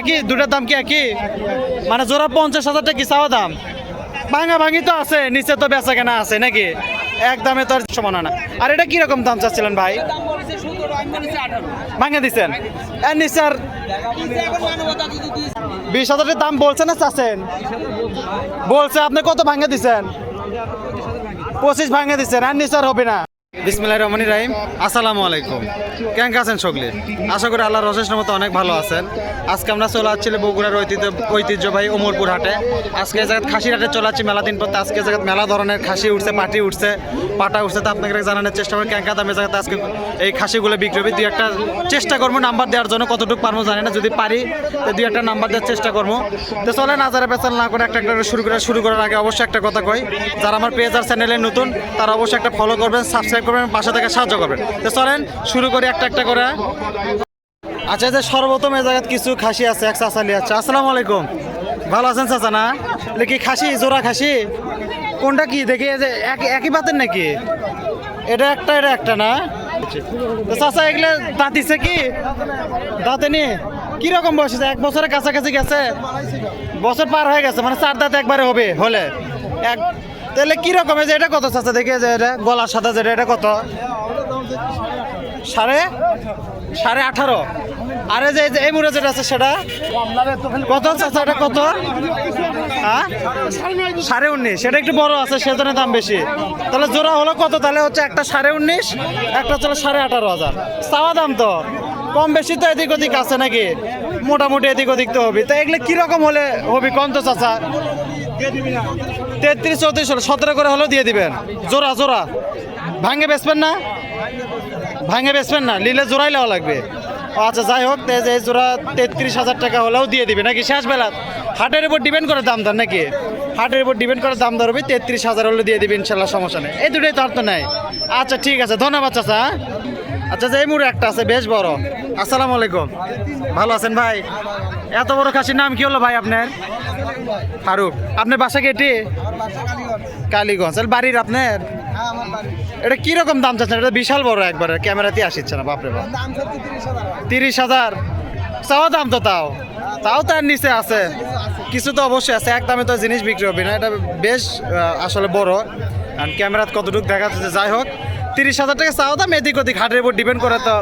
একই? দুটার দাম কি একই? মানে জোড়া পঞ্চাশ হাজার টাকা চাওয়া দাম? ভাঙা ভাঙি তো আছে, নিচে তো বেচা কেনা আছে, নাকি? এক দামে তো সমান না। আর এটা কীরকম দাম চাচ্ছিলেন ভাই? ভাঙে দিচ্ছেন এর নিচে আর বিশ হাজারের দাম বলছে না চাচ্ছেন? বলছে আপনি কত ভাঙে দিচ্ছেন পঁচিশ ভাঙে দিচ্ছেন আর নিচে আর হবে না। বিসমিল্লাহ রহমানি রাহিম। আসসালামু আলাইকুম। কেমন আছেন সকলে? আশা করি আল্লাহর রসেস মতো অনেক ভালো আছেন। আজকে আমরা চলে আসছিল বগুড়ার ঐতিহ্য ঐতিহ্যবাহী ওমরপুর হাটে। আজকে জায়গায় খাসির হাটে চলে আসছি মেলা দিন পর। আজকে জায়গায় মেলা ধরনের খাসি উঠছে, পাটি উঠছে, পাটা উঠছে। তো আপনাকে জানানোর চেষ্টা করি কেঙ্কা দামে জায়গাতে আজকে এই খাসিগুলো বিক্রি হবে। দুই একটা চেষ্টা করব নাম্বার দেওয়ার জন্য, কতটুকু পারব জানি না। যদি পারি, তো দুই একটা নাম্বার দেওয়ার চেষ্টা করব। তো চলে নাজারে পেছাল না করে একটা একটা শুরু করে শুরু করার আগে অবশ্যই একটা কথা কই। যারা আমার পেজ আর চ্যানেলে নতুন, তারা অবশ্যই একটা ফলো করবেন সাবস্ক্রাইব করবেন, পাশে থেকে সাহায্য করবেন। তো চলেন, শুরু করি একটা একটা করে। আচ্ছা যে সর্বপ্রথম এই জায়গায় কিছু খাসি আছে, এক চাচালি আছে আসসালামু আলাইকুম। ভালো আছেন চাচা না? এগুলো কি খাসি, জোড়া খাসি? কোনটা কি? দেখি যে এক- একই পাতেন নাকি? এটা একটা এটা একটা না? চাচা, এগুলো দাঁতিছে কি? দাঁতে নি কীরকম বয়স এক বছরের কাছাকাছি গেছে? বছর পার হয়ে গেছে মানে চার দাঁত একবারে হবে, হলে। এক তাহলে কীরকম এই যে এটা কত চাচা? দেখি যে এটা গলার সাদা যেটা, এটা কত? সাড়ে? সাড়ে আঠারো। আরে যে, এই মুড়ে যেটা আছে সেটা? কত চাচা এটা কত? হ্যাঁ? সাড়ে উনিশ। সেটা একটু বড় আছে, সেজন্য দাম বেশি। তাহলে জোড়া হলো কত? তাহলে হচ্ছে একটা সাড়ে উনিশ, একটা চলো সাড়ে আঠারো হাজার। চাওয়া দাম তো। কম বেশি তো এদিক ওদিক আছে নাকি? মোটামুটি এদিক ওদিক তো হবি। তো এগুলো কীরকম হলে হবি? কম তো চাচা? তেত্রিশ, চৌত্রিশ সতেরো করে হলেও দিয়ে দিবেন। জোড়া জোড়া। ভাঙে বেচবেন না? ভাঙে বেচবেন না? নিলে জোড়াই লেওয়া লাগবে। আচ্ছা যাই হোক, এই জোড়া তেত্রিশ হাজার টাকা হলেও দিয়ে দিবে। নাকি শেষ বেলা? হাটের উপর ডিপেন্ড করে দাম দর নাকি? হাটের উপর ডিপেন্ড করে দাম দর হবে, তেত্রিশ হাজার হলে দিয়ে দিবে ইনশাল্লাহ, সমস্যা নেই। এই দুটোই তো আর তো নেই। আচ্ছা ঠিক আছে, ধন্যবাদ চাচা হ্যাঁ? আচ্ছা যে এই মুড়ে একটা আছে, বেশ বড়। আসসালামু আলাইকুম। ভালো আছেন ভাই? এত বড় খাসির নাম কি হলো ভাই আপনার? ফারুক। আপনার বাসা কি এটি? কালীগঞ্জ। বাড়ির আপনার? এটা কীরকম দাম চাচ্ছেন? এটা বিশাল বড় একবারে, ক্যামেরাতে আসিচ্ছে না, বাপরে বাপ। তিরিশ হাজার। চাওয়া দাম তো তাও। তাও তার নিচে আছে। কিছু তো অবশ্যই আছে। এক দামে তো জিনিস বিক্রি হবে না। এটা বেশ আসলে বড়। আর ক্যামেরাত কতটুকু দেখা যাচ্ছে, যাই হোক। তিরিশ হাজার টাকা চাওয়া দাম, এদিক ওদিক হাটের উপর ডিপেন্ড করে তো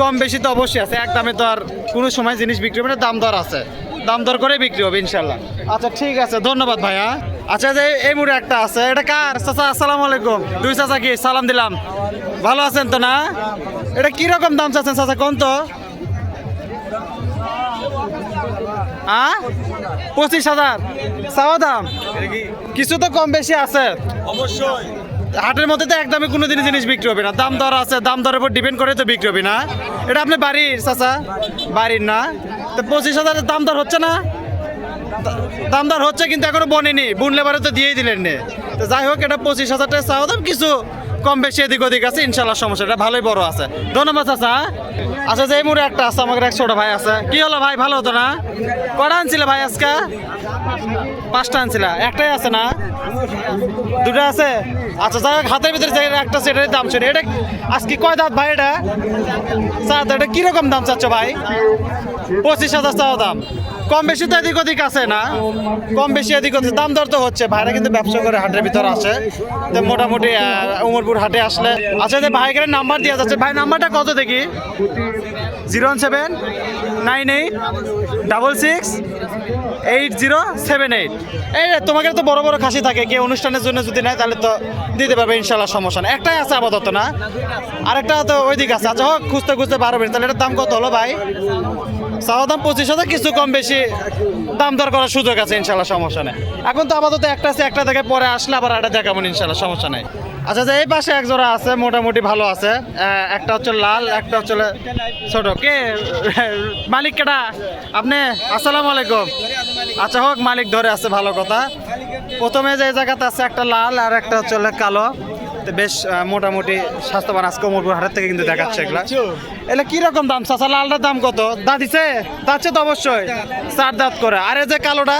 কম বেশি তো অবশ্যই আছে। এক দামে তো আর কোনো সময় জিনিস বিক্রি হবে না, দাম দর আছে। দাম দর করে বিক্রি হবে ইনশাল্লাহ আচ্ছা ঠিক আছে, ধন্যবাদ ভাইয়া। আচ্ছা যে এই মুড়ে একটা আছে, এটা কার? চাচা, আসসালামু আলাইকুম। দুই চাচা কি? সালাম দিলাম। ভালো আছেন তো না? এটা কীরকম দাম চাচ্ছেন চাচা, কোন তো? হ্যাঁ পঁচিশ হাজার। চাওয়া দাম? কিছু তো কম বেশি আছে। অবশ্যই। হাটের মধ্যে তো একদমই কোনো দিনই জিনিস বিক্রি হবে না। দাম দর আছে, দাম দরের উপর ডিপেন্ড করে তো বিক্রি হবে না। এটা আপনি বাড়ির, চাচা? বাড়ির না? তো পঁচিশ হাজারের দাম দর হচ্ছে না? দাম দর হচ্ছে কিন্তু এখনও বনেনি। বুনলে বারে তো দিয়েই দিলেন নে। তো যাই হোক, এটা পঁচিশ হাজার টাকা চাওয়া দাম, কিছু কম বেশি এদিক ওদিক আছে ইনশাল্লাহ সমস্যা এটা ভালোই বড় আছে। ধন্যবাদ, চাচা। আচ্ছা যে মুড়ে একটা আছে, আমাদের এক ছোট ভাই আছে। কি হলো ভাই, ভালো হতো না? কটা আনছিলে ভাই আজকে? পাঁচটা আনছিলা। একটাই আছে না? দুটো আছে? আচ্ছা যাই হোক, হাতের ভিতরে একটা সেটার দাম ছিল এটা আজকে কয় দাঁত ভাই এটা? চার দাঁত এটা কীরকম দাম চাচ্ছ ভাই? পঁচিশ হাজার চাওয়া দাম। কম বেশি তো এদিক ওদিক আছে না। কম বেশি এদিক ওদিক, দাম দর তো হচ্ছে। ভাইরা কিন্তু ব্যবসা করে হাটের ভিতর আসে। তো মোটামুটি উমরপুর হাটে আসলে। আচ্ছা যে ভাইকে নাম্বার দেওয়া যাচ্ছে, ভাই নাম্বারটা কত দেখি? Zero one seven, nine eight, double six eight zero seven eight. এই তোমাকে তো বড় বড় খাসি থাকে কে অনুষ্ঠানের জন্য যদি নেয়, তাহলে তো দিতে পারবে, ইনশাল্লাহ সমস্যা একটাই আছে আপাতত, না? আরেকটা তো ওই দিক আছে। আচ্ছা হোক, খুঁজতে খুঁজতে বারো মিনিট। তাহলে এটার দাম কত হলো ভাই? চাওয়া দাম পঁচিশ হাজার, কিছু কম বেশি দাম দর করার সুযোগ আছে, ইনশাল্লাহ, সমস্যা নেই। এখন তো আপাতত একটা আছে, একটা থেকে পরে আসলে আবার এটা দেখাবো ইনশাল্লাহ, সমস্যা নেই। আচ্ছা যে এই পাশে এক জোড়া আছে, মোটামুটি ভালো আছে। একটা হচ্ছে লাল, একটা হচ্ছে ছোট। কে? মালিক কেটা আপনি? আসসালামু আলাইকুম। আচ্ছা হোক, মালিক ধরে আছে, ভালো কথা। প্রথমে যে জায়গাতে আছে, একটা লাল আর একটা হচ্ছে কালো। বেশ মোটামুটি স্বাস্থ্যবান আজকে মোরপুর হাটের থেকে কিন্তু দেখাচ্ছে এগুলা। এগুলা কীরকম দাম চাচা? লালটার দাম কত? দাঁত দিছে? দাঁতছে তো অবশ্যই। চার দাঁত করে। আর এই যে কালোটা,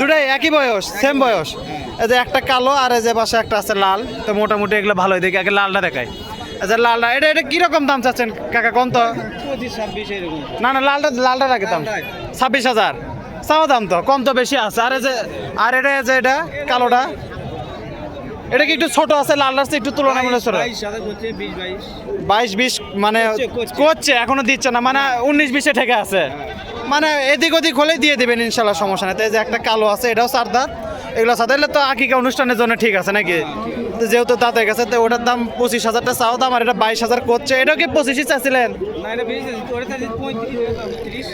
দুটাই একই বয়স সেম বয়স। এই যে একটা কালো আর এই যে পাশে একটা আছে লাল। তো মোটামুটি এগুলো ভালোই দেখি। আগে লালটা দেখাই। আচ্ছা লালটা, এটা এটা কীরকম দাম চাচ্ছেন কাকা? কোন তো? না না, লালটা লালটা রাখে দাম। ছাব্বিশ হাজার। চাওয়া দাম তো, কম তো বেশি আছে। আর যে, আর এটা যে এটা, কালোটা? এটা কি একটু ছোট আছে লাল রাস্তা একটু তুলনামূলক ছোট? বাইশ বিশ বাইশ। বাইশ বিশ মানে করছে, এখনও দিচ্ছে না মানে উনিশ বিশে ঠেকে আছে। মানে এদিক ওদিক হলে দিয়ে দেবেন ইনশাল্লাহ সমস্যা নেই। যে একটা কালো আছে এটাও সারদার এগুলো সাথে এলে তো আকিকা অনুষ্ঠানের জন্য ঠিক আছে নাকি? তো যেহেতু হয়ে গেছে তো ওটার দাম পঁচিশ হাজারটা চাও দাম আর এটা বাইশ হাজার করছে। এটাও কি পঁচিশই চাচ্ছিলেন?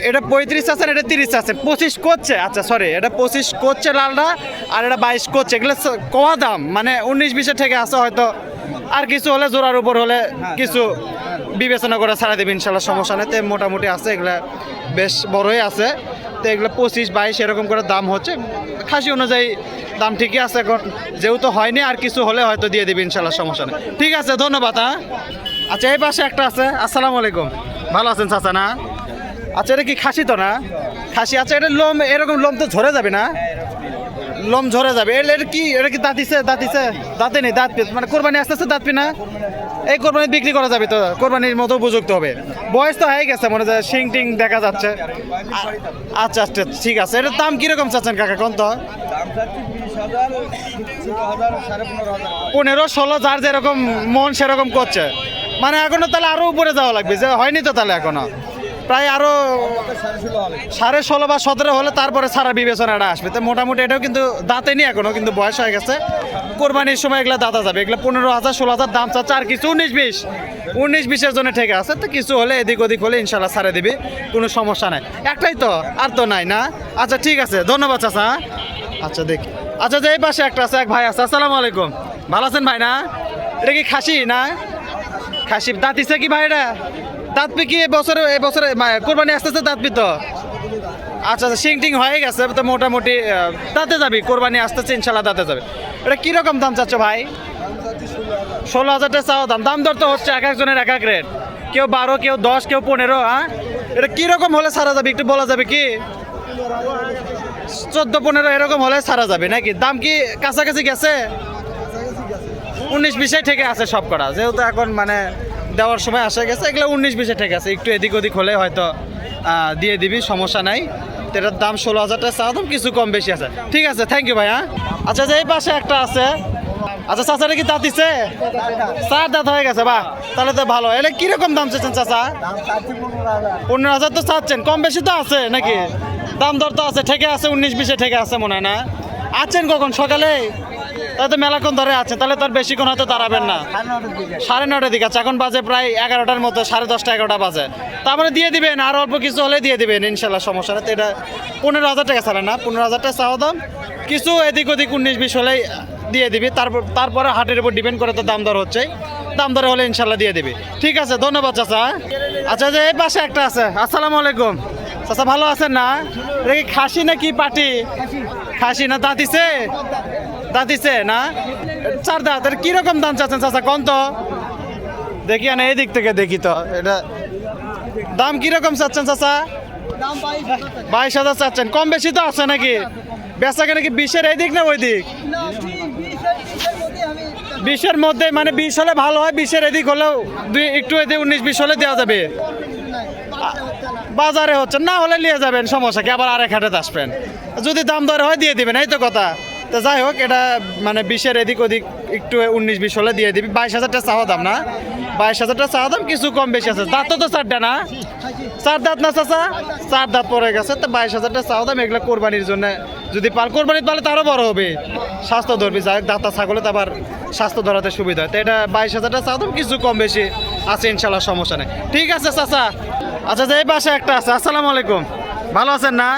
এটা পঁয়ত্রিশ তিরিশ এটা আছে, এটা তিরিশ আছে। পঁচিশ করছে আচ্ছা সরি এটা পঁচিশ করছে লালটা, আর এটা বাইশ করছে। এগুলো কয়া দাম মানে উনিশ বিশে থেকে আছে হয়তো। আর কিছু হলে জোড়ার উপর হলে কিছু বিবেচনা করে ছাড়া দেবে, ইনশাল্লাহ সমস্যা নেই। মোটামুটি আছে, এগুলো বেশ বড়ই আছে। তো এগুলো পঁচিশ, বাইশ, এরকম করে দাম হচ্ছে। খাসি অনুযায়ী দাম ঠিকই আছে এখন। যেহেতু হয়নি, আর কিছু হলে হয়তো দিয়ে দেবে ইনশাল্লাহ সমস্যা নেই। ঠিক আছে, ধন্যবাদ হ্যাঁ? আচ্ছা এই পাশে একটা আছে। আসসালামু আলাইকুম। ভালো আছেন, চাচা, না? আচ্ছা এটা কি খাসি তো, না? খাসি আচ্ছা এটা লোম, এরকম লোম তো ঝরে যাবে, না? লোম ঝরে যাবে। এটা কি? এটা কি দাঁতিছে দাঁতিছে দাঁতে নেই দাঁত মানে কোরবানি আস্তে আস্তে দাঁত না? এই কোরবানি বিক্রি করা যাবে তো কোরবানির মতো উপযুক্ত হবে। বয়স তো হয়ে গেছে মনে হয় শিং টিং দেখা যাচ্ছে। আচ্ছা আচ্ছা ঠিক আছে। এটার দাম কীরকম চাচ্ছেন কাকা কোন তো? পনেরো পনেরো ষোলো যার যেরকম মন সেরকম করছে। মানে এখনও তাহলে আরও উপরে যাওয়া লাগবে যে হয়নি তো তাহলে এখনও। প্রায় আরও সাড়ে ষোলো বা সতেরো হলে তারপরে সারা বিবেচনাটা আসবে। তো মোটামুটি এটাও কিন্তু দাঁতে নি এখনও কিন্তু বয়স হয়ে গেছে। কোরবানির সময় এগুলো দাঁতা যাবে এগুলো পনেরো হাজার ষোলো হাজার দাম চাচ্ছে আর কিছু উনিশ বিশ। উনিশ বিশের জন্য ঠেকে আছে। তো কিছু হলে এদিক ওদিক হলে ইনশাল্লাহ ছাড়ে দিবে। কোনো সমস্যা নাই। একটাই তো আর তো নাই না? আচ্ছা ঠিক আছে। ধন্যবাদ চাচা। আচ্ছা দেখি। আচ্ছা যে এই পাশে একটা আছে এক ভাই আছে। আসসালামু আলাইকুম। ভালো আছেন ভাই না? এটা কি খাসি না? খাসি। দাঁতিছে কি ভাই এটা দাঁত পি কি এবছরে এবছরে কোরবানি আসতে আসতে দাঁত পি তো? আচ্ছা আচ্ছা শিং টিং হয়ে গেছে, তো মোটামুটি তাতে যাবি, কোরবানি আসতেছে ইনশাল্লাহ তাতে যাবে। এটা কীরকম দাম চাচ্ছ ভাই? ষোলো হাজারটা চাও দাম দাম দর তো হচ্ছে এক একজনের এক এক রেট। কেউ বারো, কেউ দশ, কেউ পনেরো হ্যাঁ? এটা কীরকম হলে সারা যাবে, একটু বলা যাবে কি? চোদ্দ, পনেরো এরকম হলে সারা যাবে, নাকি? দাম কি কাছাকাছি গেছে? উনিশ, বিশে থেকে আছে সব করা যেহেতু এখন মানে দেওয়ার সময় আসা গেছে। এগুলো উনিশ বিশে থেকে আছে। একটু এদিক ওদিক হলে হয়তো দিয়ে দিবি, সমস্যা নাই। এটার দাম ষোলো হাজার টাকা চাওয়া কিছু কম বেশি আছে। ঠিক আছে থ্যাংক ইউ ভাই হ্যাঁ? আচ্ছা যে এই পাশে একটা আছে। আচ্ছা চাচাটা কি দাঁতিছে চার দাঁত হয়ে গেছে, বাহ। তাহলে তো ভালো। এলে কীরকম দাম চাচ্ছেন চাচা? পনেরো হাজার তো চাচ্ছেন। কম বেশি তো আছে নাকি? দাম দর তো আছে। ঠেকে আছে, উনিশ বিশে ঠেকে আছে মনে হয় না। আছেন কখন? সকালে? তাহলে তো মেলাক্ষণ ধরে আছে? তাহলে তো আর বেশিক্ষণ হয়তো দাঁড়াবেন না। সাড়ে নটার দিকে আছে। এখন বাজে প্রায় এগারোটার মতো, সাড়ে দশটা এগারোটা বাজে। তারপরে দিয়ে দিবেন, আর অল্প কিছু হলে দিয়ে দিবেন, ইনশাল্লাহ সমস্যা তো এটা পনেরো হাজার টাকা ছাড়ে না, পনেরো হাজার টাকা চাওয়া দাম। কিছু এদিক ওদিক উনিশ বিশ হলেই দিয়ে দিবি। তারপর, তারপরে হাটের উপর ডিপেন্ড করে তো দাম দর হচ্ছে দাম দরে হলে ইনশাল্লাহ দিয়ে দিবি। ঠিক আছে, ধন্যবাদ চাচা আচ্ছা যে এই পাশে একটা আছে। আসসালামু আলাইকুম। চাচা, ভালো আছেন না? এটা না কি পাটি? খাসি। না দাঁতিছে দাঁতিছে না? চার দাঁত এটা কীরকম দাম চাচ্ছেন চাচা কম তো? দেখি না এই দিক থেকে দেখি তো, এটা দাম কীরকম চাচ্ছেন চাচা? বাইশ হাজার চাচ্ছেন, কম বেশি তো আছে নাকি? বেচা কেন কি বিশের এই দিক না ওই দিক বিশের মধ্যে মানে বিশ হলে ভালো হয়, বিশের এদিক হলেও দুই, একটু এদিকে, উনিশ, বিশ হলে দেওয়া যাবে। বাজারে হচ্ছে, না হলে নিয়ে যাবেন, সমস্যা কি? আবার আরেক হাটে আসবেন। যদি দাম দর হয়, দিয়ে দিবেন, এই তো কথা। তো যাই হোক, এটা মানে বিশের এদিক ওদিক একটু উনিশ বিশ হলে দিয়ে দিবি। বাইশ হাজারটা চাওয়া দাম না? বাইশ হাজারটা চাওয়া দাম কিছু কম বেশি আছে। দাঁত তো চারটা না? চার দাঁত না চাচা? চার দাঁত পরে গেছে, তো বাইশ হাজারটা চাওয়া দাম, এগুলো কোরবানির জন্য যদি পাল কোরবানির পালে তারও বড় হবে। স্বাস্থ্য ধরবি যাই দাঁতা ছাগলে তো আবার স্বাস্থ্য ধরাতে সুবিধা হয়। তো এটা বাইশ হাজারটা চাওয়া দাম, কিছু কম বেশি আছে ইনশাল্লাহ, সমস্যা নেই। ঠিক আছে চাচা। আচ্ছা যে এই পাশে একটা আছে। আসসালামু আলাইকুম। ভালো আছেন না?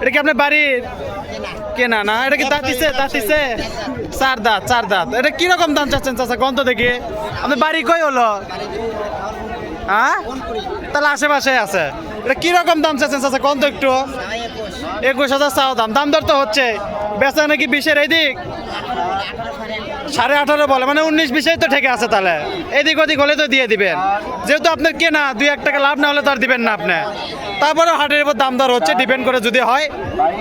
এটা কি আপনার বাড়ির কেনা না? এটা কি দাঁতিছে দাঁতিছে? চার দাঁত চার দাঁত। এটা কীরকম দাম চাচ্ছেন চাচা? গন্ত দেখি। আমি বাড়ি কই হলো? হ্যাঁ? তাহলে আশেপাশে আছে। এটা কীরকম দাম চাচ্ছেন চাচা? গন্ত একটু। একুশ হাজার চাও দাম। দাম দর তো হচ্ছে বেচা নাকি বিশের এই দিক সাড়ে আঠারো বলে মানে উনিশ বিশেই তো ঠেকে আছে তাহলে। এদিক ওদিক হলে তো দিয়ে দিবেন। যেহেতু আপনার কেনা, দুই এক টাকা লাভ না হলে তো আর দিবেন না আপনি। তারপরে হাটের উপর দাম দর হচ্ছে, ডিপেন্ড করে যদি হয়,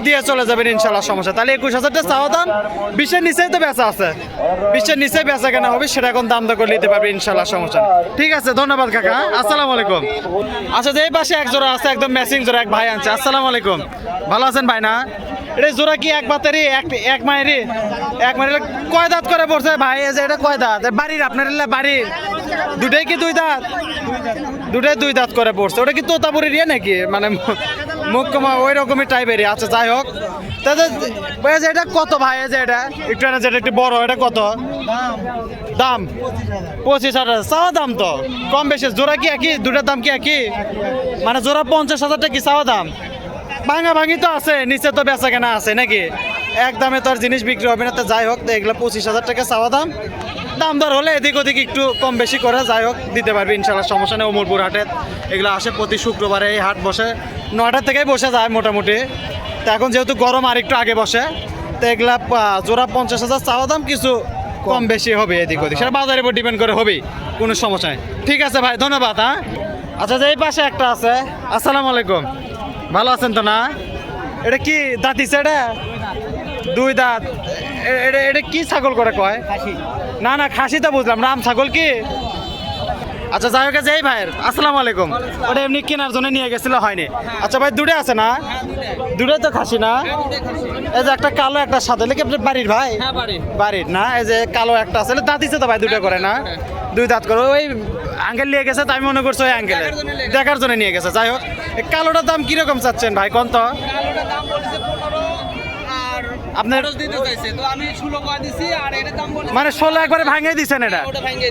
দিয়ে চলে যাবেন ইনশাল্লাহ সমস্যা। তাহলে একুশ হাজারটা চাওয়া দাম, বিশের নিচেই তো বেচা আছে। বিশের নিচে বেচা কেনা হবে, সেটা এখন দাম দর করে নিতে পারবে ইনশাল্লাহ সমস্যা ঠিক আছে, ধন্যবাদ কাকা আসসালামু আলাইকুম। আচ্ছা যে এই পাশে এক জোড়া আছে, একদম ম্যাচিং জোড়া, এক ভাই আনছে। আসসালামু আলাইকুম। ভালো আছেন ভাই না? এটা জোড়া কি এক বাতেরই এক এক মায়েরই এক মায়ের কয় দাঁত করে পড়ছে? ভাই যে এটা কয় দাঁত? বাড়ির, আপনার বাড়ির। দুটাই কি দুই দাঁত? দুটাই দুই দাঁত করে পড়ছে। ওটা কি তোতাপুরির ইয়ে নাকি? মানে মুখ ওই রকমই টাইপেরই আচ্ছা যাই হোক। তাহলে এটা কত ভাই যে এটা? একটু না যেটা একটু বড়, এটা কত? দাম? পঁচিশ হাজার। চাওয়া দাম তো? কম বেশি। জোড়া কি একই? দুটার দাম কি একই? মানে জোড়া পঞ্চাশ হাজার টাকা কি চাওয়া দাম? ভাঙা ভাঙি তো আছে, নিচে তো বেচা কেনা আছে নাকি? এক দামে তো আর জিনিস বিক্রি হবে না, তো যাই হোক, তো এগুলো পঁচিশ হাজার টাকা চাওয়া দাম। দাম দর হলে এদিক ওদিক একটু কম বেশি করে, যাই হোক, দিতে পারবে, ইনশাল্লাহ, সমস্যা নেই অমরপুর হাটে এগুলো আসে প্রতি শুক্রবারে এই হাট বসে নয়টার থেকেই বসে যায় মোটামুটি। তো এখন যেহেতু গরম আর একটু আগে বসে, তো এগুলা জোড়া পঞ্চাশ হাজার চাওয়া দাম কিছু কম বেশি হবে এদিক ওদিক। সেটা বাজারের উপর ডিপেন্ড করে হবেই, কোনো সমস্যা নেই। ঠিক আছে ভাই, ধন্যবাদ হ্যাঁ? আচ্ছা যে এই পাশে একটা আছে, আসসালামু আলাইকুম। ভালো আছেন তো না? এটা কি দাঁতিছে এটা? দুই দাঁত। এটা এটা কি ছাগল করে কয়? না না খাসি তো বুঝলাম। রাম ছাগল কি? আচ্ছা যাই হোক এই ভাইয়ের। আসসালামু আলাইকুম। ওটা এমনি কেনার জন্য নিয়ে গেছিল হয়নি। আচ্ছা ভাই দুটো আছে না? দুটোই তো খাসি না? এই যে একটা কালো একটা সাদা। লেগে আপনার বাড়ির ভাই? হ্যাঁ বাড়ির। না? এই যে কালো একটা আছে। দাঁত দিছে তো ভাই দুটো করে না? দুই দাঁত করে। ওই আঙ্কেল নিয়ে গেছে তাই মনে করছ ওই আঙ্কেল দেখার জন্য নিয়ে গেছে। যাই হোক। কালোটার দাম কীরকম চাচ্ছেন ভাই? কোন তো কালোটার দাম বলেছে পনেরো আর আপনার খরচ দিতে চাইছে তো আমি ষোলো করে দিছি আর এটার দাম মানে ষোলো একবারে ভাঙিয়ে দিচ্ছেন এটা?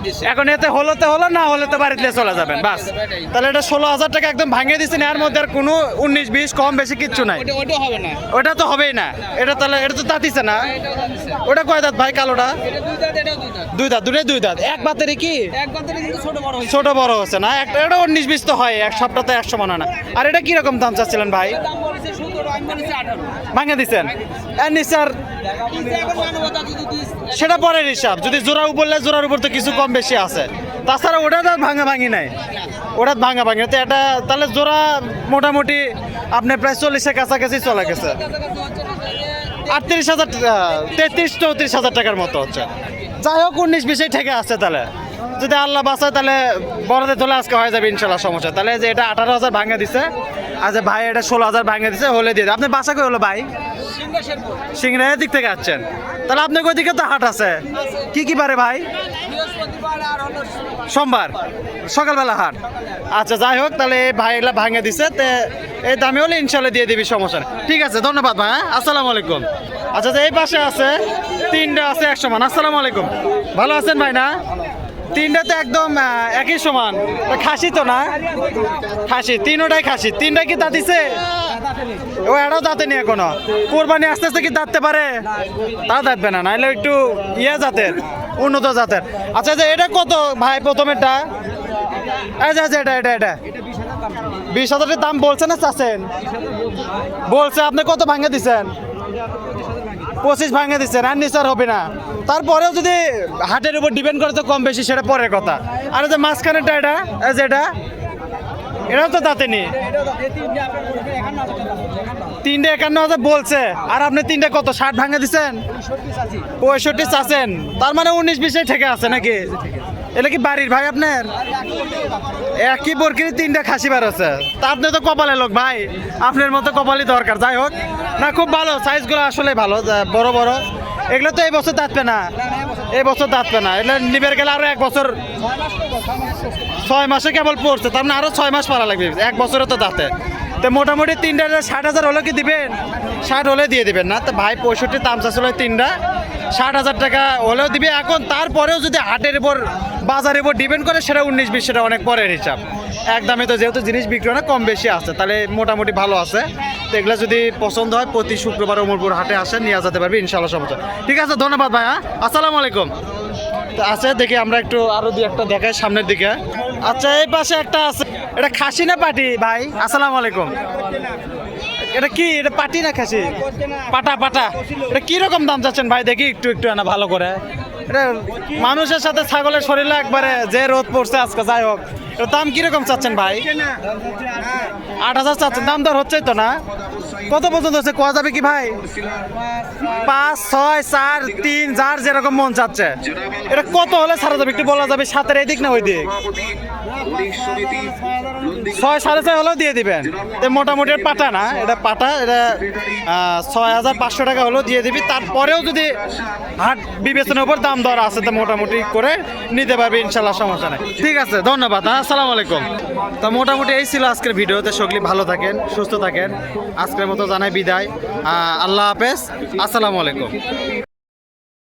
দিছে। এখন এতে হলোতে হলো না হলেতে বাড়িতে চলে যাবেন বাস। তাহলে এটা ষোলো হাজার টাকা একদম ভাঙিয়ে দিচ্ছেন এর মধ্যে আর কোনো উনিশ বিশ কম বেশি কিচ্ছু নাই? ওটা তো হবেই না। এটা তাহলে এটা তো দাঁতিছে না? দিছে। ওটা কয় দাঁত ভাই কালোটা? দুই দাঁত দুটোই দুই দাঁত। এক বাতেরই কি? ছোট বড় হচ্ছে না? একটা এটা উনিশ বিশ তো হয় এক সপ্তাহে একশো মনে না। আর এটা কীরকম দাম চাচ্ছিলেন ভাই? ভাঙে দিচ্ছেন সেটা পরের হিসাব যদি জোড়া উপরলে জোড়ার উপর তো কিছু কম বেশি আছে। তাছাড়া ওটা তো ভাঙা ভাঙি নাই। ওটা ভাঙা ভাঙি তো এটা, তাহলে জোড়া মোটামুটি আপনার প্রায় চল্লিশের কাছাকাছি চলে গেছে। আটত্রিশ হাজার তেত্রিশ, চৌত্রিশ হাজার টাকার মতো হচ্ছে। যাই হোক, উনিশ বিশেই ঠেকে আছে তাহলে। যদি আল্লাহ বাঁচায়, তাহলে বড়দের তোলে আজকে হয়ে যাবে ইনশাল্লাহ সমস্যা। তাহলে যে এটা আঠারো হাজার ভাঙে দিছে যে ভাই এটা ষোলো হাজার ভাঙে দিছে, হলে দিয়ে। আপনি বাসা কই হলো ভাই? শেরপুর দিক থেকে আসছেন। তাহলে আপনার ওইদিকে তো হাট আছে। কি কি পারে ভাই? সোমবার, সকালবেলা হাট। আচ্ছা যাই হোক, তাহলে ভাই এগুলা ভাঙে দিছে, তে এই দামে হলে ইনশাল্লাহ দিয়ে দিবি সমস্যা ঠিক আছে, ধন্যবাদ ভাই হ্যাঁ? আসসালামু আলাইকুম। আচ্ছা এই পাশে আছে, তিনটা আছে এক সমান আসসালামু আলাইকুম। ভালো আছেন ভাই, না? তিনটা তো একদম একই সমান। খাসি তো না? খাসি, তিনোটাই খাসি। তিনটা কি দাঁতিছে ও, এটাও দাঁতে নিয়ে এখনও। কোরবানি আস্তে আস্তে কি দাঁততে পারে? তা দাঁতবে না নাহলে একটু ইয়ে জাতের, উন্নত জাতের। আচ্ছা যে এটা কত ভাই প্রথমেরটা? যে, এই এটা এটা এটা। বিশ হাজারের দাম বলছে না চাচ্ছেন? বলছে, আপনি কত ভাঙে দিচ্ছেন পঁচিশ ভাঙে দিচ্ছেন আর নিচার হবে না। তারপরেও যদি হাটের উপর ডিপেন্ড করে তো কম বেশি, সেটা পরের কথা। আর যে মাঝখানেরটা এটা, এই যে এটা, এটাও তো দাঁতে নেই। তিনটে একান্ন হাজার বলছে। আর আপনি তিনটে কত, ষাট ভাঙে দিচ্ছেন পঁয়ষট্টি চাচ্ছেন। তার মানে উনিশ বিশে ঠেকে আছে নাকি? এটা কি বাড়ির ভাই আপনার? একই বরকির, তিনটা খাসি বার আছে। তা আপনি তো কপালে লোক ভাই। আপনার মতো কপালই দরকার, যাই হোক। না, খুব ভালো সাইজগুলো আসলে ভালো বড় বড়। এগুলো তো এই বছর দাঁতবে না। এই বছর দাঁতবে না। এগুলো নিবের গেলে আরও এক বছর ছয় মাসে কেবল পড়ছে। তার মানে আরও ছয় মাস পারা লাগবে। এক বছরে তো দাঁতে। তো মোটামুটি তিনটা ষাট হাজার হলে কি দিবেন? ষাট হলে দিয়ে দিবেন না। তো ভাই পঁয়ষট্টি তামচা ছিল তিনটা। ষাট হাজার টাকা হলেও দিবে। এখন তারপরেও যদি হাটের উপর বাজারের উপর ডিপেন্ড করে, সেটা উনিশ বিশ, সেটা অনেক পরের হিসাব। একদমে তো যেহেতু জিনিস বিক্রি হয় না, কম বেশি আছে। তাহলে মোটামুটি ভালো আছে। তো এগুলো যদি পছন্দ হয়, প্রতি শুক্রবার অমরপুর হাটে আসে, নিয়ে যেতে পারবে ইনশাল্লাহ সমস্যা ঠিক আছে, ধন্যবাদ ভাইয়া। আসসালামু আলাইকুম। তো আছে, দেখি আমরা একটু আরও দুই একটা দেখাই সামনের দিকে। আচ্ছা এই পাশে একটা আছে। এটা খাসি না পাটি, ভাই? আসসালামু আলাইকুম। এটা কি? এটা পাটি না খাসি? পাটা পাটা। এটা কি রকম দাম চাচ্ছেন? ভাই, দেখি একটু একটু আনা ভালো করে। এটা মানুষের সাথে ছাগলের শরীরে একবারে যে রোদ পড়ছে আজকে, যাই হোক। দাম কীরকম চাচ্ছেন ভাই? আট হাজার চাচ্ছেন, দাম দর হচ্ছেই তো না? কত পর্যন্ত হচ্ছে? কোয়া যাবে কি ভাই? পাঁচ, ছয়, চার, তিন, যার যেরকম মন চাচ্ছে। এটা কত হলে ছাড়া যাবে? একটু বলা যাবে, সাতের এই দিক না ওই দিক ছয় সাড়ে ছয় হলেও দিয়ে দিবেন। মোটামুটি পাটা না, এটা পাটা, এটা ছয় হাজার পাঁচশো টাকা হলেও দিয়ে দিবি। তারপরেও যদি হাট বিবেচনার উপর দাম দর আছে, তো মোটামুটি করে নিতে পারবে, ইনশাল্লাহ সমস্যা নেই। ঠিক আছে, ধন্যবাদ হ্যাঁ আসসালামু আলাইকুম। তো মোটামুটি এই ছিল আজকের ভিডিওতে, সকলে ভালো থাকেন, সুস্থ থাকেন। আজকের মতো জানাই বিদায় আল্লাহ হাফেজ, আসসালামু আলাইকুম।